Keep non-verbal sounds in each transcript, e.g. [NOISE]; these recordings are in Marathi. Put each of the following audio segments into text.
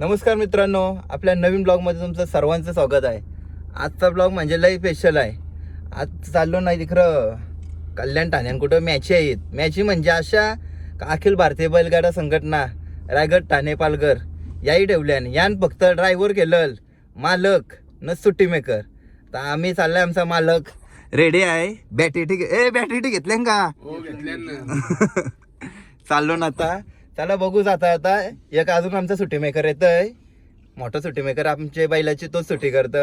नमस्कार मित्रांनो आपल्या नवीन ब्लॉगमध्ये तुमचं सर्वांचं स्वागत आहे. आजचा ब्लॉग म्हणजे लई स्पेशल आहे. आज चाललो नाही तिकडं कल्याण ठाण्यान कुठं मॅची आहेत मॅची म्हणजे अशा का अखिल भारतीय बैलगाडा संघटना रायगड ठाणे पालघर याही ठेवल्यान यान फक्त ड्रायव्हर केलं मालक न सुट्टी मेकर तर आम्ही चाललोय आमचा मालक. रेडी आहे? बॅटी ठीक ए बॅटी ठीक घेतल्या का [LAUGHS] चाललो ना आता. चला बघू जाता आता. एक अजून आमचा सुट्टी मेकर येतय. मोठा सुट्टी मेकर आमच्या बैलाची तोच सुट्टी करत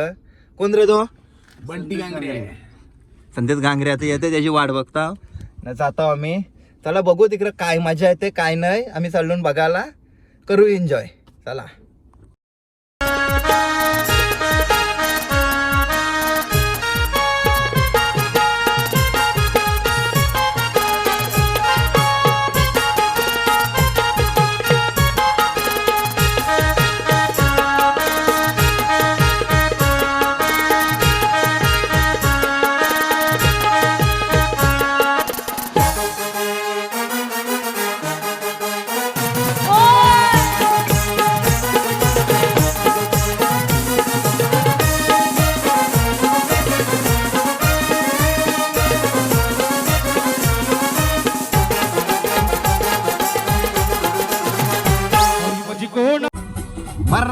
कोण रे तो? बंटी गांगरे संदेश गांगरे आता येते त्याची वाट बघता न जातो आम्ही. चला बघू तिकडं काय मजा येते काय नाही. आम्ही चालून बघायला. करू एन्जॉय चला.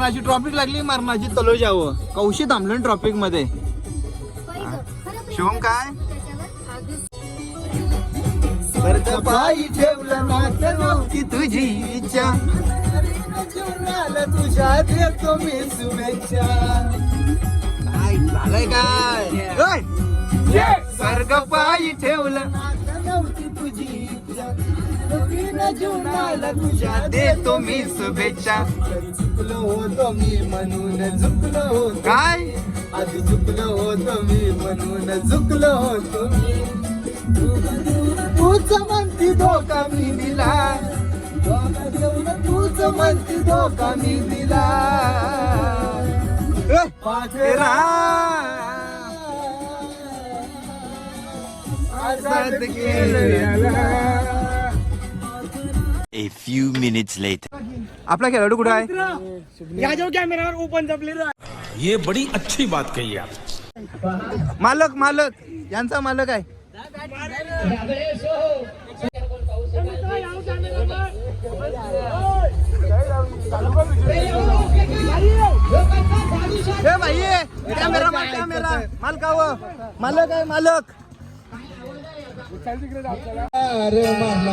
मरणाची ट्रॉफिक लागली मरणाची तलो जावं. कौशी थांबलं ट्रॉफिकमध्ये. शिवम काय? पायी ठेवलं नव्हती तुझी इच्छा. तुझ्या देतो मी शुभेच्छा. काय झालंय काय! स्वर्ग पायी ठेवलं जीवनाला तुझ्या देतो मी शुभेच्छा. चुकलो होतो मी म्हणून झुकलो होतो. काय? आधी चुकलो होतो मी म्हणून झुकलो होतो. तूच म्हणती धोका मी दिला. तूच म्हणती धोका मी दिला. तेरा आजाद केला. Few minutes later. आपला खेळाडू कुठे आहे? या जाऊ कॅमेरावर ओपन जपलेलं ये बड़ी अच्छी बात कही आप। मालक मालक. यांचा मालक आहे. भाई कॅमेरा कॅमेरा मालकाव मालक आहे मालक. अरे मारला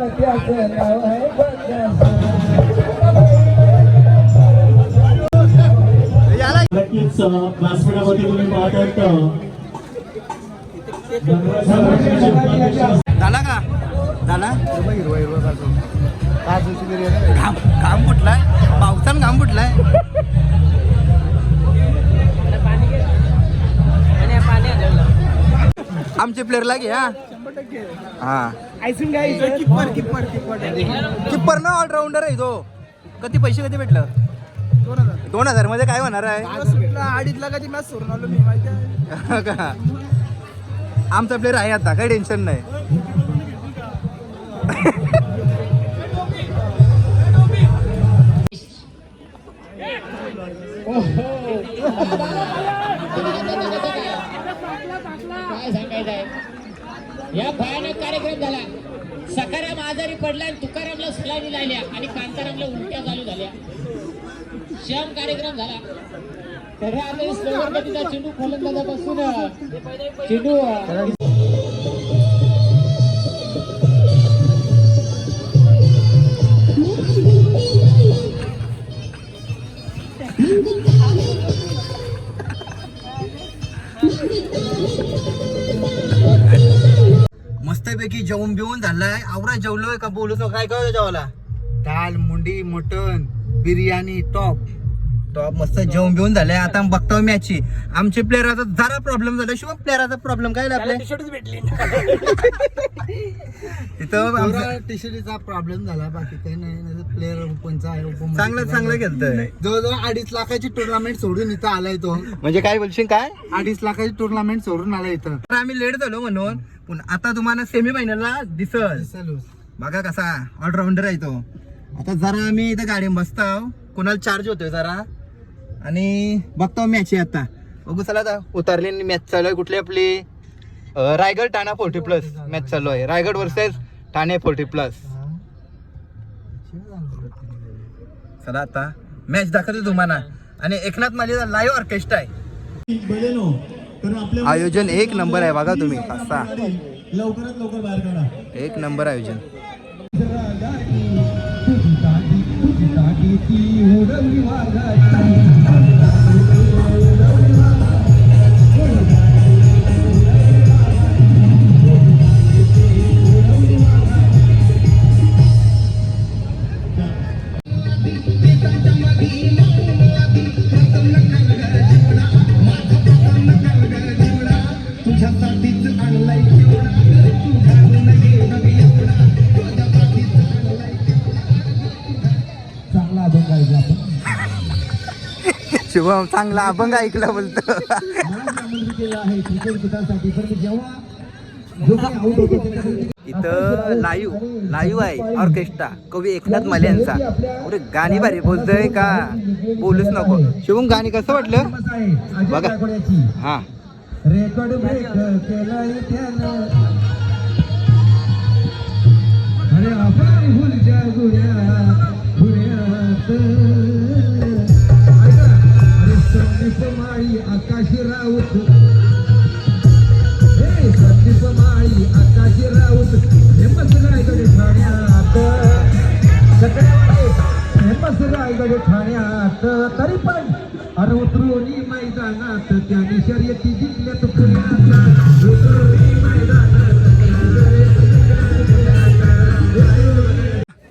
खडखडीत षटकार याला नक्कीच व्यासपीठामध्ये तुम्ही पाहतात झाला का? झाला? घाम घाम फुटलाय पावसान घाम फुटलाय आमचे प्लेअरला घे हा. हा आयसिंग काय किप्पर किप्पर किप्पर किप्पर ना ऑलराऊंडर आहे तो. कधी पैसे कधी भेटलं? दोन हजार. दोन हजारमध्ये काय होणार आहे? सुटला अडीचला कधी मॅच सोडून आलो मी माहिती आहे? का? आमचा प्लेअर आहे आता काही टेन्शन नाही. काय सांगायचं आहे या भयानक कार्यक्रम झाला. सखाराम आजारी पडला आणि तुकारामला सलामी लागल्या आणि कांतारामला उलट्या चालू झाल्या. श्याम कार्यक्रम झाला. तर आता चेंडू फलंदाजापासून चेंडू जेवण बिवून झालाय. आवरा जेवलोय का बोलू काय काय जेवायला? दाल मुंडी मटन बिर्याणी टॉप. टॉप मस्त जेवण बिवून झालंय. आता बघतो मॅच. आमचे प्लेअरचा जरा प्रॉब्लेम झाला. शिवाय प्लेअरचा प्रॉब्लेम काय झाला आपल्या [LAUGHS] तिथं आमचं- टी शर्टचा प्रॉब्लेम झाला. बाकी काही नाही. प्लेअर ओपनचा आहे? ओपन चांगलं चांगलं घेतलंय जवळजवळ अडीच लाखाची टुर्नामेंट सोडून इथं आलाय तो. म्हणजे काय बोलशील? काय? अडीच लाखाची टुर्नामेंट सोडून आलाय इथं. तर आम्ही लेट झालो म्हणून. पण आता तुम्हाला सेमी फायनलला दिसल. चालू बघा कसा ऑलराऊंडर आहे तो. आता जरा आम्ही इथं गाडी बसतो कोणाला चार्ज होतोय जरा. आणि बघतो मॅच आहे आता. बघू चला आता. उतरली मॅच चालू आहे. कुठली आपली? Raigad Thana forty plus match चालू आहे. Raigad versus Thane forty plus चला आता. मॅच दाखवतो तुम्हाला. आणि एकनाथ माझे लाईव्ह ऑर्केस्ट्रा आहे. तर आयोजन एक नंबर है बघा तुम्हें. असा. लवकरात लवकर बाहेर काढा. एक नंबर आयोजन. शुभम चांगला अभंग ऐकला बोलतो. केला आहे क्रिकेट गीतासाठी पण जेव्हा जो काही out होतो त्याच्यासाठी इथं लाईव्ह लाईव्ह आहे ऑर्केस्ट्रा कवी एकनाथ माले यांचा. अरे गाणी भारी बोलतोय का? बोलूच नको. शुभम गाणी कसं वाटलं? बघा. हा. रेकॉर्ड ब्रेक केलाय त्यानं अरे संदीप माळी आकाशी राऊत हे संदीप माळी आकाशी राऊत हेमच रायगड ठाण्यात. सगळ्यावाले हेमच रायगड ठाण्यात. तरी पण अरे उतरून मैदानात त्याने शर्यती पुण्यात उतरून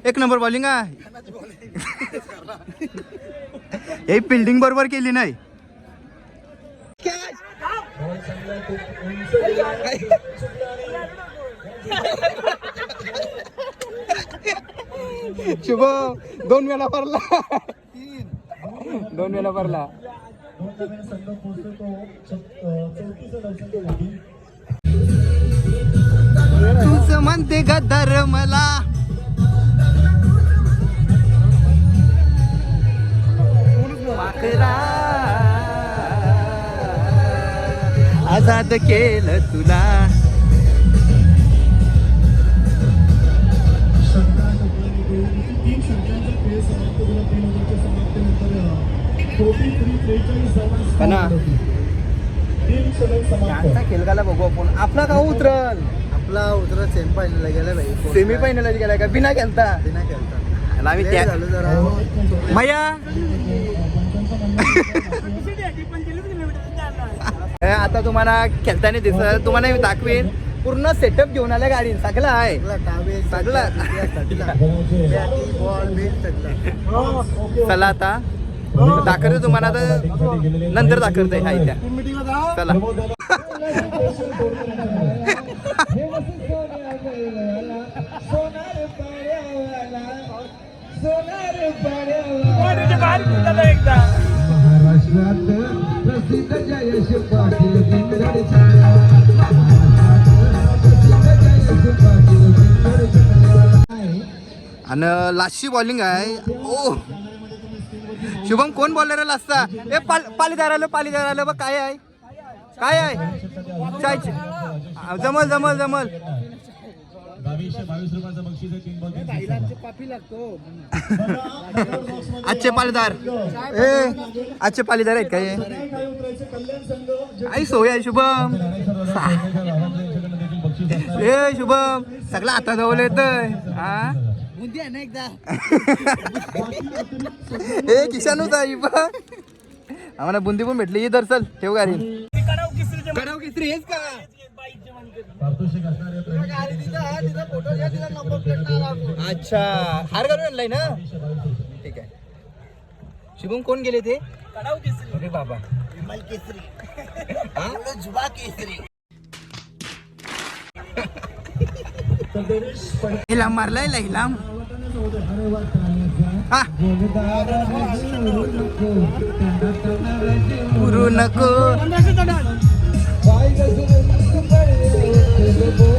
एक नंबर बॉलिंग आहे. [LAUGHS] हे फिल्डिंग बरोबर केली नाही. [LAUGHS] शुभ दोन वेळा भरला. दोन वेळा भरला. तूच म्हणते गद्दार मला वाकरा समाप्त यांचा खेळ गाला बघू आपण. आपला का उतरल? आपला उतरा सेमी फायनल गेला भाई. सेमी फायनल गेलाय? का? बिना खेळता? बिना खेळता. आम्ही त्या झालं जरा. मैया? [LAUGHS] आता तुम्हाला खेळताना दिसत तुम्हाला मी दाखवेन. पूर्ण सेटअप घेऊन आल्या गाडी सगळं आहे. सगळा. चला आता. दाखवते तुम्हाला आता. नंतर दाखवते. हा इथे. चला. [LAUGHS] महाराष्ट्रात प्रसिद्ध जयश पाटील आणि लास्टची बॉलिंग आहे. ओ. शुभम कोण बॉलर लास्टचा? ए पाल पालीदार आलं पालीदार आलं बघ काय आहे? काय आहे? चाय जमल जमल जमल. बावीसशे बावीस रुपयाचं बक्षीस आहे तीन बॉल आजचे पालीदार ए आजचे पालीदार आहेत काय आई सोय आहे शुभम ए शुभम सगळं आता जवळ येत हा ए किशानूच आहे बघ आम्हाला बुंदी पण भेटली चल ठेव गाडी कडाव किसरी हेच का पारितोषिक असणारे प्रवीण अच्छा हार घालून आणलाय ना? ठीक आहे. शुभम कोण गेले ते? अरे बाबा. हा? हिलाम मारलाय हिलाम हा. उरू नको. आणि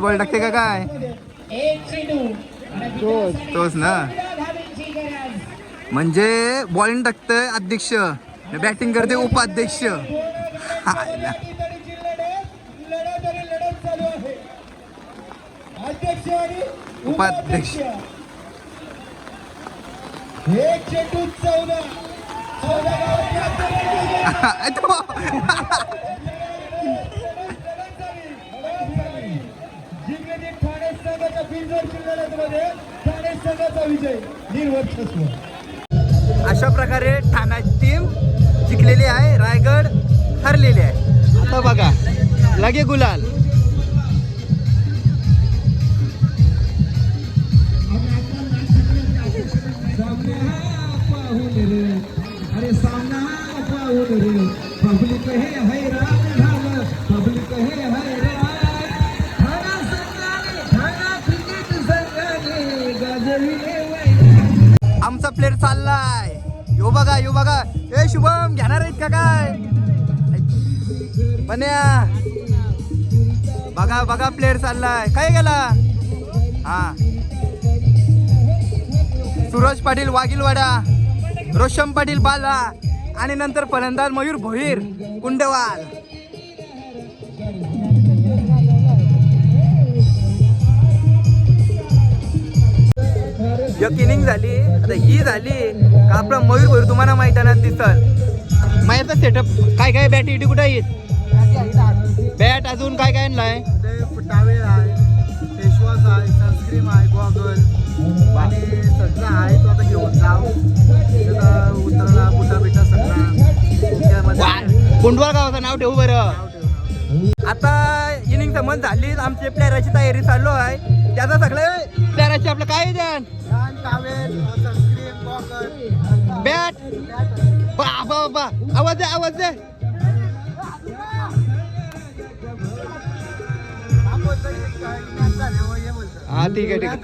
बॉल टाकते का काय? तोच ना. म्हणजे बॉलिंग टाकतंय अध्यक्ष. बॅटिंग करते उपाध्यक्ष. हायला. [LAUGHS] [LAUGHS] लढतीची लढत लढत आणि लढत चालू आहे अध्यक्ष आणि उपाध्यक्ष. एक चेंडू चौदा चौदा गावात जिंकण्याची ठाणे ठाणे संघाचा विजय निर्वर्चस्व. अशा प्रकारे ठाण्याची टीम जिंकलेली आहे रायगड हरलेली आहे. आता बघा लगे गुलाल. का काय? पन्या बघा बघा प्लेअर चाललाय. काय गेला? हा. सूरज पाटील वागिलवाडा रोशम पाटील बाला. आणि नंतर फलंदाज मयूर भोईर कुंडवाल. एक इनिंग झाली. आता ही झाली. का आपला मयूर भोईर तुम्हाला माहीत आहे ना दिसल माहीत सेटअप काय काय बॅट इटी कुठे आहेत? बॅट अजून काय काय आणलाय? टावेल आहे फेसवॉश आहे सनस्क्रीम आहे गॉगल आणि सगळं आहे तो आता घेऊन जाव उतरला बुटा बिटा सगळा गावाचं नाव ठेवू बरं. आता इनिंग समज झाली आमची प्लेअराची तयारी चालू आहे. त्याचा सगळं प्लेअराची आपलं काय ध्यान टावेल सनस्क्रीम गॉगल बॅट बाबा बाबा आवाज दे आवाज दे. हा ठीक आहे ठीक आहे.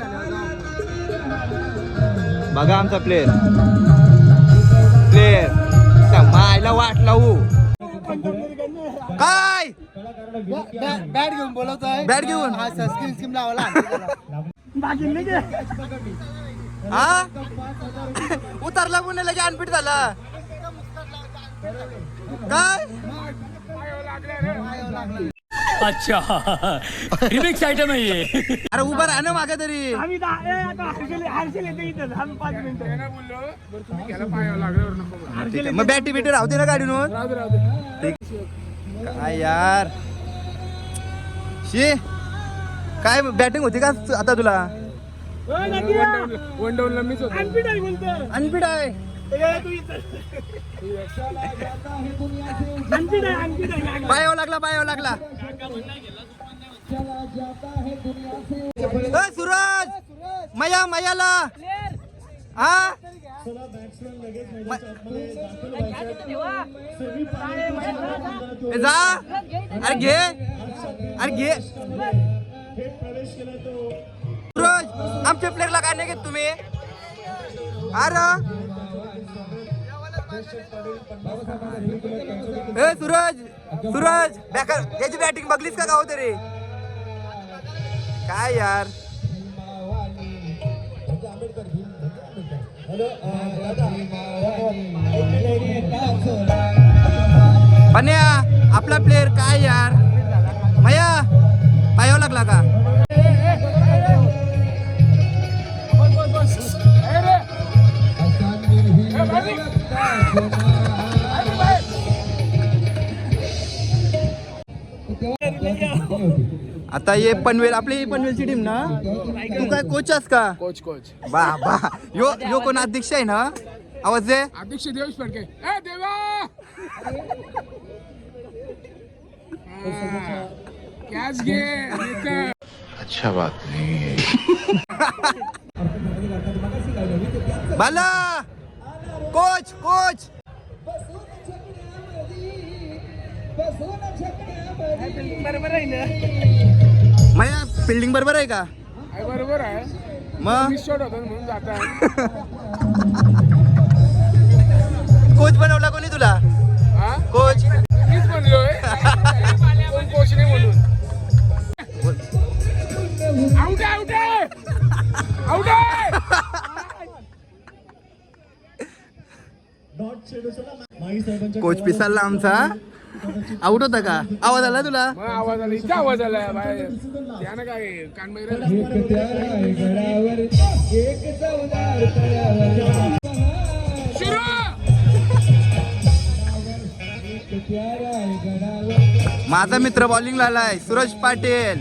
बघा आमचा प्लेअर प्लेअर मायला वाट लावू काय? बॅट घेऊन बोलवतोय. बॅट घेऊन? हा स्कीम लावला. हा? उतरला पुणे लगे अनफिट झाला? काय? अच्छा. रिमिक्स आइटम है. ये अरे उभा राहा ना मागे तरी. ठीक आहे. मग बॅटी बिटी राहते ना गाडीवर काय यार? शी. काय बॅटिंग होती का आता तुला? अनफिट आहे पायावर लागला पायावर लागला. सूरज! मया मयाला. हा? जा. अरे घे. अरे घे. सूरज आमच्या प्लेअरला काय नाही घेत तुम्ही? अरे. ए सूरज! सूरज! बॅकर! याची बॅटिंग बघलीस का गाव तरी? काय यार? पन्या आपला प्लेअर काय यार? मया पायावर लागला का? आता ये पनवेल आपली पनवेलची टीम ना? तू काय कोच आहेस का? कोच कोच बा बा. यो यो कोण अध्यक्ष आहे ना? आवाज दे. अध्यक्ष देवेश फडके. ए देवा! कॅच घे इथं. बाला! कोच कोच मया फिल्डिंग बरोबर आहे का? आहे बरोबर आहे. मग? शॉट होता म्हणून जाता [LAUGHS] कोच बनवला कोणी तुला? कोच? मीच [LAUGHS] कोण कोच नाही म्हणून? आउट आहे आउट आहे. आउट आहे. कोच पिसालला आमचा. आउट होता का? आवाज आला तुला? आवाज आला. इथे आवाज आला त्यानं काय माझा मित्र बॉलिंग आलाय सूरज पाटील.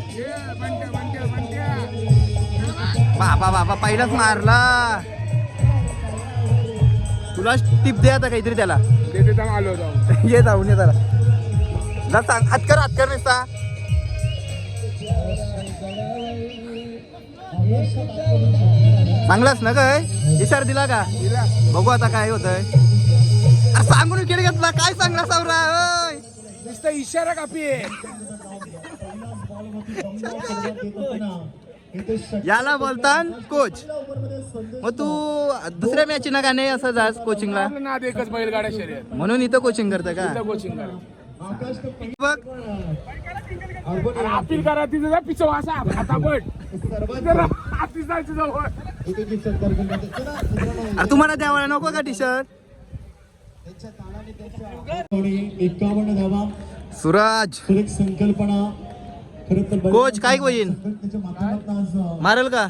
बाबा बाबा पहिलाच मारला. तुला टिप दे आता काहीतरी त्याला. ते तिथं आलो जाऊ [LAUGHS] ये जाऊन ये त्याला जा सांग हात कर हात कर नुसता. चांगलाच ना काय इशारा दिला का? बघू आता काय होतंय. अरे सांगून विकेट घेतला काय सांगला सावरा. नुसतं इशारा कापी याला बोलतान कोच. मग तू दुसऱ्या मॅच ना का नाही असं जास कोचिंगला आपलं नाद एकच बैलगाड्या शर्यत. म्हणून इथं कोचिंग करतं का? कोचिंग बघ अरे अपील करा तिथं जा पिछो असा हातापट आती जायचं जवळ. अरे तुम्हाला द्यावाला नको का टी शर्ट एकावन्न धावा. सूरज. संकल्पना. खरं तर बऱ्याच कोच काय होईल मारल का.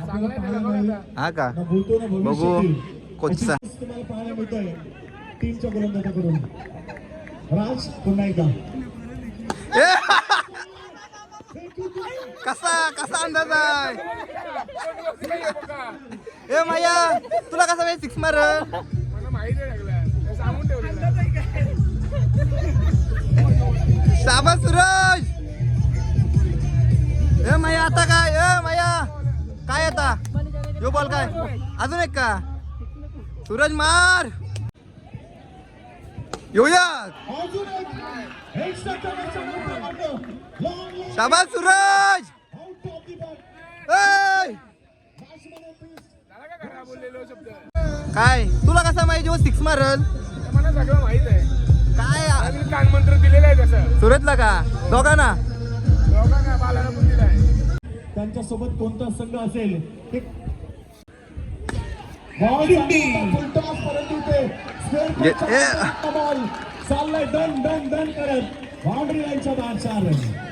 हा का? बघू. कोचचा. अशी तुम्हाला पाहायला मिळत आहे टीमच्या गोलंदाजाकडून. राज पुन्हा एकदा. कसा कसा अंदाज आहे? ए माया तुला कसा वेळ सिक्स मार मला सुरज! ए माया आता काय? ए माया काय आता? यो बॉल काय? अजून एक का? सूरज मार येऊया अजून एक एक षटकाचा मोठा मार्ग. Long, सूरज काय तुला कसा माहिती जेव्हा सिक्स मारल ते मला सगळं माहीत आहे काय आम्ही कानमंत्र दिलेलं आहे सुरतला का दोघांना दोघांना बालाला पण दिलं आहे त्यांच्यासोबत कोणता संघ असेल? ते बॉल फुलटॉस परंतु ते जे- ए. स्क्वेअर बॉल चाललाय दन दन दन करत. बाउंड्री लाईनच्या बाहेर चार रन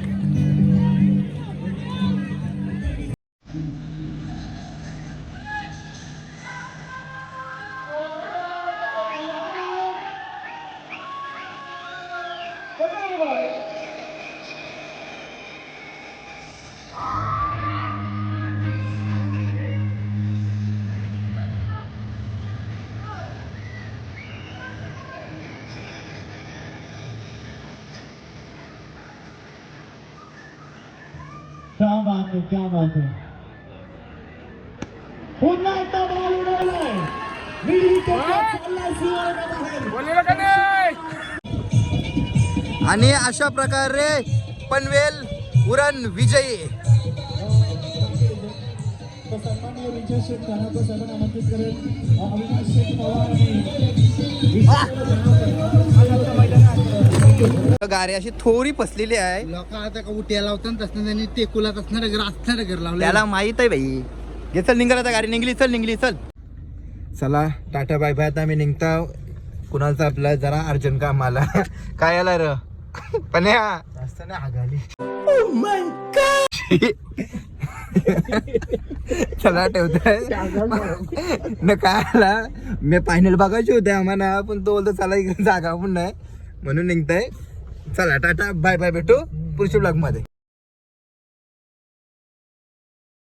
बात क्या बात पुन्हा एकदा बॉल उडवलाय बाहेर आणि अशा प्रकारे पनवेल उरण विजयी. विजय शेठ कानाकर साहेबांना आमंत्रित करेल. अविनाश शेठ पवार आणि गाडी अशी थोडी फसलेली आहे. लोक आता का उट्या लावतात तसं त्यांनी टेकुलात असणार घर असणार घर लावलं. त्याला माहीत आहे भाई घे चल निघाला आता गाडी निघली चल निघली चल. चला टाटा बाय बाय आता आम्ही निघता. कुणाचा आपला जरा अर्जंट काम आला. काय आला र? पण चला ठेवतोय. न काय आला? मी फायनल बघायचे होते आम्हाला पण तो बोलतो चला जागा पण नाही. म्हणून निघताय. चला टाटा बाय बाय भेटू पुढच्या ब्लॉगमध्ये.